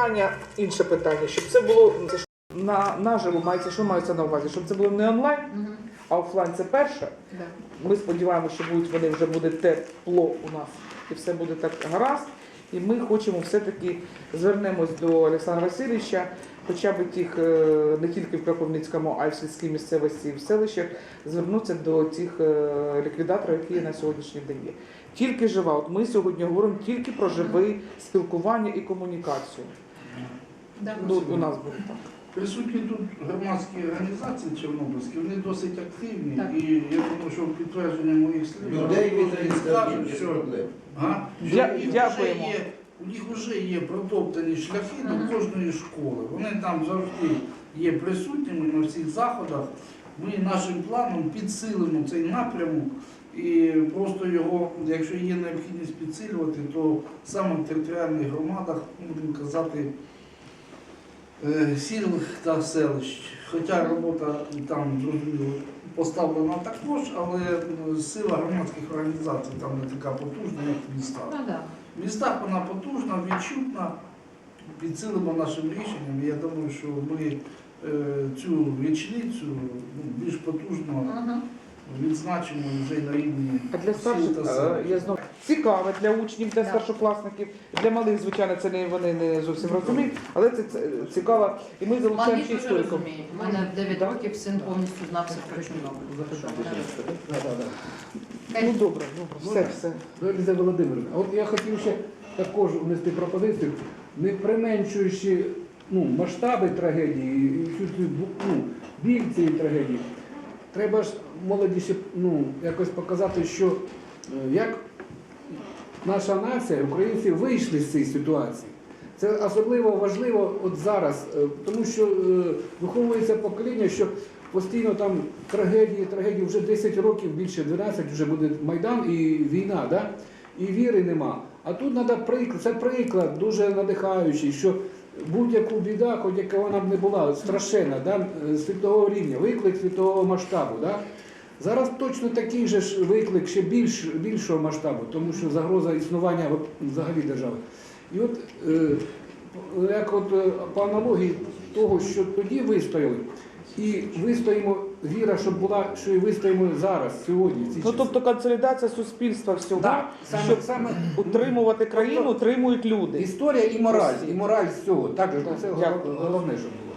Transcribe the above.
питання, інше питання, щоб це було це ж на наживо мається, що мається на увазі, щоб це було не онлайн, Мгм. а офлайн це перше. Да. Ми сподіваємося, що будуть вони вже буде тепло у нас і все буде так гаразд. І ми хочемо все-таки звернемось до Олександра Васильовича, хоча б тих е, не тільки в Кропивницькому, а й в сільській місцевості і в селищах, звернутися до тих е, ліквідаторів, які на сьогоднішній день є. Тільки жива. От ми сьогодні говоримо тільки про живе спілкування і комунікацію. Да. Ну, у нас було так. Присутні тут громадські організації чорнобильські, вони досить активні. Так. І я думаю, що в підтвердження моїх слів Людей вони від скажуть, що? Дя- У них вже дякуємо. є- У них вже є протоптані шляхи Ага. до кожної школи. Вони там завжди є присутніми на всіх заходах. Ми нашим планом підсилимо цей напрямок і просто його, якщо є необхідність підсилювати, то саме в територіальних громадах, будемо казати, е, сіл та селищ. Хоча робота там зрозуміло поставлена також, але ну, сила громадських організацій там не така потужна, як в містах. Ну. В містах вона потужна, відчутна, підсилимо нашим рішенням. Я думаю, що ми е, цю річницю ну, більш потужно Ага. відзначимо вже й на рівні А для сіл старших та е, я знову цікаве для учнів, для старшокласників, для малих, звичайно, це не вони не зовсім розуміють, але це, це цікаво. І ми залучаємо ще дуже істориків. У мене в 9 років син повністю знав все про Чорнобиль. Ну добре, добре, все, все. Лариса Володимирівна, от я хотів ще також внести пропозицію, не применшуючи ну, масштаби трагедії, і всю цю ну, біль цієї трагедії, треба ж молоді ще ну, якось показати, що е, як наша нація, українці вийшли з цієї ситуації. Це особливо важливо от зараз, е, тому що е, виховується покоління, що постійно там трагедії, трагедії вже 10 років, більше 12, вже буде Майдан і війна, да? і віри нема. А тут треба приклад, це приклад дуже надихаючий, що будь-яку біда, хоч яка вона б не була, страшенна, да? світового рівня, виклик світового масштабу. Да? Зараз точно такий же ж виклик ще більш, більшого масштабу, тому що загроза існування взагалі держави. І от е, як от е, по аналогії того, що тоді вистояли, і вистоїмо, віра, щоб була, що і вистоїмо зараз, сьогодні. ці Ну часи. тобто консолідація суспільства всього, Да, саме- щоб саме- утримувати країну, утримують люди. історія і мораль, і мораль з цього. Так, же, це Дякую. головне, щоб було.